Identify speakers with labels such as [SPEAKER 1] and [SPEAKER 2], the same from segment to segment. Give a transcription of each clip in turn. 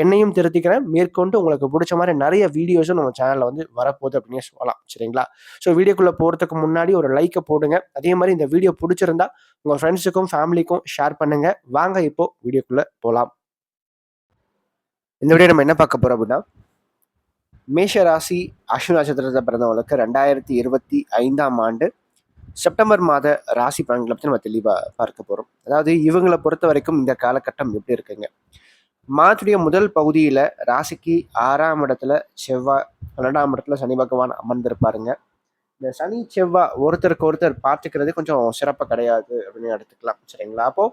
[SPEAKER 1] என்னையும் திருத்திக்கிறேன். மேற்கொண்டு உங்களுக்கு பிடிச்ச மாதிரி நிறைய வீடியோஸும் நம்ம சேனலில் வந்து வரப்போகுது அப்படின்னு சொல்லலாம். சரிங்களா? ஸோ வீடியோக்குள்ளே போகிறதுக்கு முன்னாடி ஒரு லைக்கை போடுங்க. அதே மாதிரி இந்த வீடியோ பிடிச்சிருந்தா உங்கள் ஃப்ரெண்ட்ஸுக்கும் ஃபேமிலிக்கும் ஷேர் பண்ணுங்கள் வாங்க இப்போ வீடியோக்குள்ளே போகலாம் இந்த வீடியோ நம்ம என்ன பார்க்க போகிறோம் அப்படின்னா மேஷ ராசி அஸ்வினி நட்சத்திரத்தை பிறந்தவங்களுக்கு ரெண்டாயிரத்தி இருபத்தி ஐந்தாம் ஆண்டு செப்டம்பர் மாத ராசி பலன்களை பற்றி நம்ம தெளிவாக பார்க்க போகிறோம் அதாவது இவங்களை பொறுத்த வரைக்கும் இந்த காலகட்டம் எப்படி இருக்குங்க? மாதத்துடைய முதல் பகுதியில் ராசிக்கு ஆறாம் இடத்துல செவ்வாய் பன்னெண்டாம் இடத்துல சனி பகவான் அமர்ந்திருப்பாருங்க. இந்த சனி செவ்வாய் ஒருத்தருக்கு ஒருத்தர் பார்த்துக்கிறது கொஞ்சம் சிறப்பாக கிடையாது அப்படின்னு எடுத்துக்கலாம். சரிங்களா? அப்போ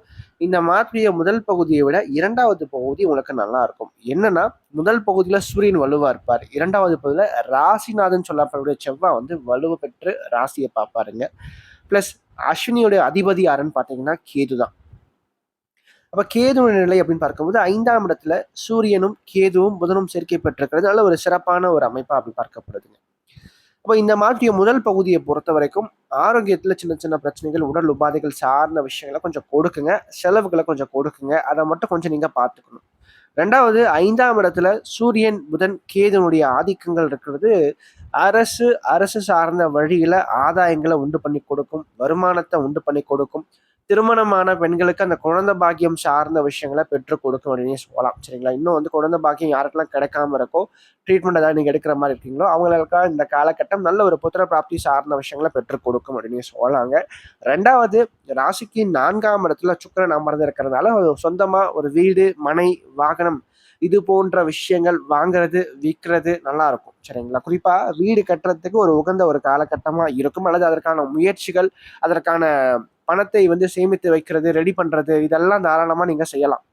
[SPEAKER 1] இந்த மாதத்துடைய முதல் பகுதியை விட இரண்டாவது பகுதி உங்களுக்கு நல்லா இருக்கும். என்னன்னா முதல் பகுதியில் சூரியன் வலுவாக இருப்பார். இரண்டாவது பகுதியில் ராசிநாதன் சொல்லப்படக்கூடிய செவ்வாய் வந்து வலுவு பெற்று ராசியை பார்ப்பாருங்க. ப்ளஸ் அஸ்வினியுடைய அதிபதி யாருன்னு பார்த்தீங்கன்னா கேது தான் அப்ப கேதுவின் நிலை அப்படின்னு பார்க்கும்போது ஐந்தாம் இடத்துல சூரியனும் கேதுவும் புதனும் சேர்க்கை பெற்றிருக்கிறது. நல்ல ஒரு சிறப்பான ஒரு அமைப்பா அப்படி பார்க்கப்படுதுங்க. அப்போ இந்த மாற்றிய முதல் பகுதியை பொறுத்த வரைக்கும் ஆரோக்கியத்தில் சின்ன சின்ன பிரச்சனைகள் உடல் உபாதைகள் சார்ந்த விஷயங்களை கொஞ்சம் கொடுக்குங்க. செலவுகளை கொஞ்சம் கொடுக்குங்க. அதை மட்டும் கொஞ்சம் நீங்கள் பார்த்துக்கணும். ரெண்டாவது ஐந்தாம் இடத்துல சூரியன் புதன் கேதுனுடைய ஆதிக்கங்கள் இருக்கிறது. அரசு அரசு சார்ந்த வழியில் ஆதாயங்களை உண்டு பண்ணி கொடுக்கும் வருமானத்தை உண்டு பண்ணி கொடுக்கும். திருமணமான பெண்களுக்கு அந்த குழந்தை பாக்கியம் சார்ந்த விஷயங்களை பெற்றுக் கொடுக்கும் அப்படின்னு சொல்லலாம். சரிங்களா? இன்னும் வந்து குழந்தை பாக்கியம் யாருக்கெல்லாம் கிடைக்காம இருக்கோ ட்ரீட்மெண்ட் ஏதாவது நீங்கள் எடுக்கிற மாதிரி இருக்கீங்களோ அவங்களுக்காக இந்த காலகட்டம் நல்ல ஒரு புத்திர பிராப்தி சார்ந்த விஷயங்களை பெற்றுக் கொடுக்கும் அப்படின்னு சொல்லலாங்க. ரெண்டாவது ராசிக்கு நான்காம் இடத்துல சுக்கரன் அமர்ந்து இருக்கிறதுனால ஒரு சொந்தமா ஒரு வீடு மனை வாகனம் இது போன்ற விஷயங்கள் வாங்குறது விற்கிறது நல்லா இருக்கும். சரிங்களா? குறிப்பா வீடு கட்டுறதுக்கு ஒரு உகந்த ஒரு காலகட்டமா இருக்கும் அல்லது அதற்கான முயற்சிகள் அதற்கான பணத்தை வந்து சேமித்து வைக்கிறது ரெடி பண்ணுறது இதெல்லாம் தாராளமாக நீங்கள் செய்யலாம்.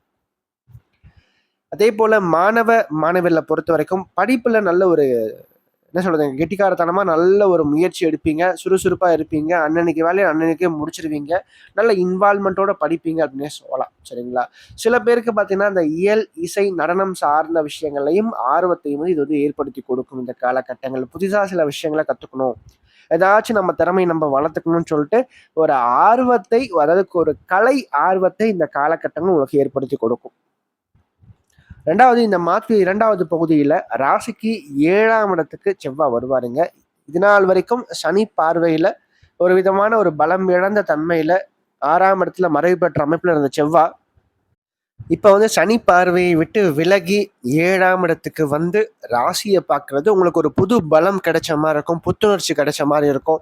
[SPEAKER 1] அதே போல் மாணவ மாணவிகளை பொறுத்த வரைக்கும் படிப்பில் நல்ல ஒரு என்ன சொல்கிறது கெட்டிக்காரத்தனமாக நல்ல ஒரு முயற்சி எடுப்பீங்க. சுறுசுறுப்பாக இருப்பீங்க. அன்னன்னைக்கு வேலையை அன்னன்னைக்கே முடிச்சிருவீங்க. நல்ல இன்வால்மெண்ட்டோட படிப்பீங்க அப்படின்னே சொல்லலாம். சரிங்களா? சில பேருக்கு பார்த்தீங்கன்னா இந்த இயல் இசை நடனம் சார்ந்த விஷயங்களையும் ஆர்வத்தையும் இது வந்து ஏற்படுத்தி கொடுக்கும் இந்த காலகட்டங்கள். புதிதாக சில விஷயங்களை கற்றுக்கணும் ஏதாச்சும் நம்ம திறமையை நம்ம வளர்த்துக்கணும்னு சொல்லிட்டு ஒரு ஆர்வத்தை அதாவது ஒரு கலை ஆர்வத்தை இந்த காலகட்டங்கள் உங்களுக்கு ஏற்படுத்தி கொடுக்கும். ரெண்டாவது இந்த மாற்று இரண்டாவது பகுதியில் ராசிக்கு ஏழாம் இடத்துக்கு செவ்வாய் வருவாருங்க. இது நாள் வரைக்கும் சனி பார்வையில் ஒரு விதமான ஒரு பலம் இழந்த தன்மையில் ஆறாம் இடத்துல மறைவு பெற்ற அமைப்பில் இருந்த செவ்வாய் இப்போ வந்து சனி பார்வையை விட்டு விலகி ஏழாம் இடத்துக்கு வந்து ராசியை பார்க்கறது உங்களுக்கு ஒரு புது பலம் கிடைச்ச மாதிரி இருக்கும் புத்துணர்ச்சி கிடைச்ச மாதிரி இருக்கும்.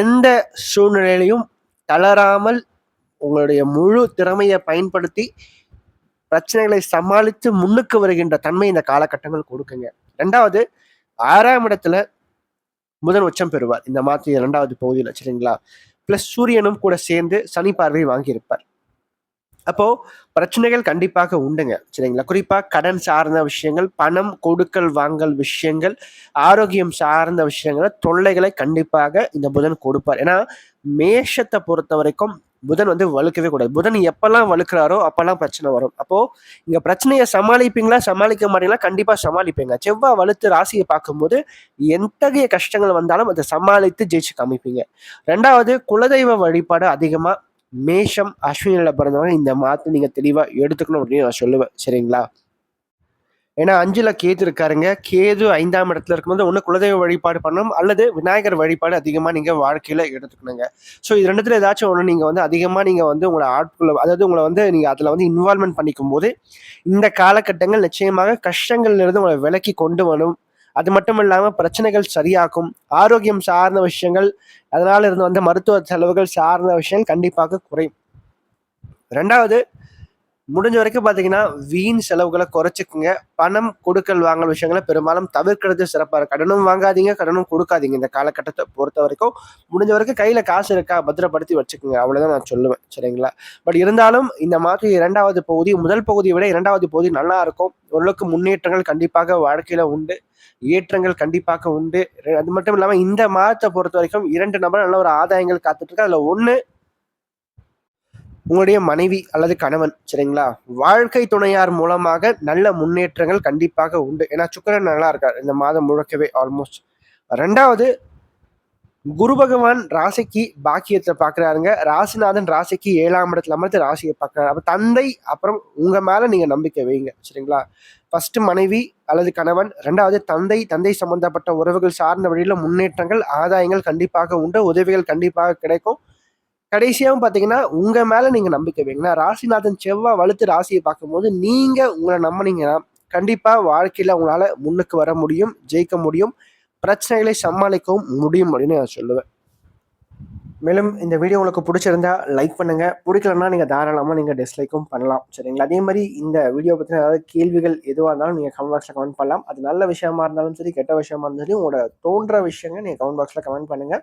[SPEAKER 1] எந்த சூழ்நிலையிலையும் தளராமல் உங்களுடைய முழு திறமையை பயன்படுத்தி பிரச்சனைகளை சமாளித்து முன்னுக்கு வருகின்ற தன்மை இந்த காலகட்டங்கள் கொடுக்குங்க. ரெண்டாவது ஆறாம் இடத்துல முதன் உச்சம் பெறுவார். இந்த மாத்தி இரண்டாவது பகுதியில் சரிங்களா? பிளஸ் சூரியனும் கூட சேர்ந்து சனி பார்வை வாங்கியிருப்பார். அப்போ பிரச்சனைகள் கண்டிப்பாக உண்டுங்க. சரிங்களா? குறிப்பாக கடன் சார்ந்த விஷயங்கள் பணம் கொடுக்கல் வாங்கல் விஷயங்கள் ஆரோக்கியம் சார்ந்த விஷயங்களை தொல்லைகளை கண்டிப்பாக இந்த புதன் கொடுப்பார். ஏன்னா மேஷத்தை பொறுத்த வரைக்கும் புதன் வந்து வலுக்கவே கூடாது. புதன் எப்பெல்லாம் வலுக்கிறாரோ அப்பெல்லாம் பிரச்சனை வரும். அப்போ இங்க பிரச்சனையை சமாளிப்பீங்களா சமாளிக்க மாட்டீங்களா? கண்டிப்பா சமாளிப்பீங்க. செவ்வாய் வலுத்து ராசியை பார்க்கும்போது எத்தகைய கஷ்டங்கள் வந்தாலும் அதை சமாளித்து ஜெயிச்சு காமிப்பீங்க. ரெண்டாவது குலதெய்வ வழிபாடு அதிகமா மேஷம் அஸ்வினியில் பிறந்தவங்க இந்த மாதத்தை நீங்கள் தெளிவாக எடுத்துக்கணும் அப்படின்னு நான் சொல்லுவேன். சரிங்களா? ஏன்னா அஞ்சுல கேது இருக்காருங்க. கேது ஐந்தாம் இடத்துல இருக்கும்போது ஒன்று குலதெய்வ வழிபாடு பண்ணணும் அல்லது விநாயகர் வழிபாடு அதிகமாக நீங்கள் வாழ்க்கையில் எடுத்துக்கணுங்க. ஸோ இது ரெண்டுத்தில் ஏதாச்சும் ஒன்று நீங்கள் வந்து அதிகமாக நீங்கள் வந்து உங்களை ஆட்குள்ள அதாவது உங்களை வந்து நீங்கள் அதில் வந்து இன்வால்மெண்ட் பண்ணிக்கும் போது இந்த காலகட்டங்கள் நிச்சயமாக கஷ்டங்கள்லேருந்து உங்களை விலக்கி கொண்டு வரும். அது மட்டும் இல்லாமல் பிரச்சனைகள் சரியாக்கும் ஆரோக்கியம் சார்ந்த விஷயங்கள் அதனால இருந்து வந்த மருத்துவ செலவுகள் சார்ந்த விஷயங்கள் கண்டிப்பாக குறையும். ரெண்டாவது முடிஞ்ச வரைக்கும் பார்த்தீங்கன்னா வீண் செலவுகளை குறைச்சிக்குங்க. பணம் கொடுக்கல் வாங்கல் விஷயங்களை பெரும்பாலும் தவிர்க்கிறது சிறப்பாக கடனும் வாங்காதீங்க கடனும் கொடுக்காதீங்க. இந்த காலகட்டத்தை பொறுத்த வரைக்கும் முடிஞ்ச வரைக்கும் கையில் காசு இருக்கா பத்திரப்படுத்தி வச்சுக்கோங்க. அவ்வளோதான் நான் சொல்லுவேன். சரிங்களா? பட் இருந்தாலும் இந்த மாதிரி இரண்டாவது பகுதி முதல் பகுதியை விட இரண்டாவது பகுதி நல்லா இருக்கும். ஓரளவுக்கு முன்னேற்றங்கள் கண்டிப்பாக வாழ்க்கையில் உண்டு. ஏற்றங்கள் கண்டிப்பாக உண்டு. அது மட்டும் இல்லாமல் இந்த மாதத்தை பொறுத்த வரைக்கும் இரண்டு நபர் நல்ல ஒரு ஆதாயங்கள் காத்துட்டு இருக்கு அதில் ஒன்று உங்களுடைய மனைவி அல்லது கணவன் சரிங்களா? வாழ்க்கை துணையார் மூலமாக நல்ல முன்னேற்றங்கள் கண்டிப்பாக உண்டு. ஏன்னா சுக்கரன் நல்லா இருக்கார். இந்த மாதம் முழுக்கவே ஆல்மோஸ்ட் ரெண்டாவது குரு பகவான் ராசிக்கு பாக்கியத்தை பார்க்குறாருங்க. ராசிநாதன் ராசிக்கு ஏழாம் இடத்துல அமர்த்து ராசியை பார்க்குறாரு. அப்போ தந்தை அப்புறம் உங்கள் மேலே நீங்கள் நம்பிக்கை வைங்க சரிங்களா? ஃபஸ்ட்டு மனைவி அல்லது கணவன் ரெண்டாவது தந்தை. தந்தை சம்பந்தப்பட்ட உறவுகள் சார்ந்த வழியில் முன்னேற்றங்கள் ஆதாயங்கள் கண்டிப்பாக உண்டு. உதவிகள் கண்டிப்பாக கிடைக்கும். கடைசியாகவும் பார்த்தீங்கன்னா உங்கள் மேலே நீங்கள் நம்பிக்கை வைங்கன்னா ராசிநாதன் செவ்வாய் வலுத்து ராசியை பார்க்கும்போது நீங்கள் உங்களை நம்பினீங்கன்னா கண்டிப்பாக வாழ்க்கையில் உங்களால் முன்னுக்கு வர முடியும் ஜெயிக்க முடியும் பிரச்சனைகளை சமாளிக்கவும் முடியும் அப்படின்னு நான் சொல்லுவேன். மேலும் இந்த வீடியோ உங்களுக்கு பிடிச்சிருந்தா லைக் பண்ணுங்கள் பிடிக்கலன்னா நீங்கள் தாராளமாக நீங்கள் டிஸ்லைக்கும் பண்ணலாம். சரிங்களா? அதே மாதிரி இந்த வீடியோ பற்றின ஏதாவது கேள்விகள் எதுவாக இருந்தாலும் நீங்கள் கமெண்ட் பாக்ஸில் கமெண்ட் பண்ணலாம். அது நல்ல விஷயமா இருந்தாலும் சரி கெட்ட விஷயமா இருந்தாலும் சரி உங்களோட தோன்ற விஷயங்கள் நீங்கள் கமெண்ட் பாக்ஸில் கமெண்ட் பண்ணுங்கள்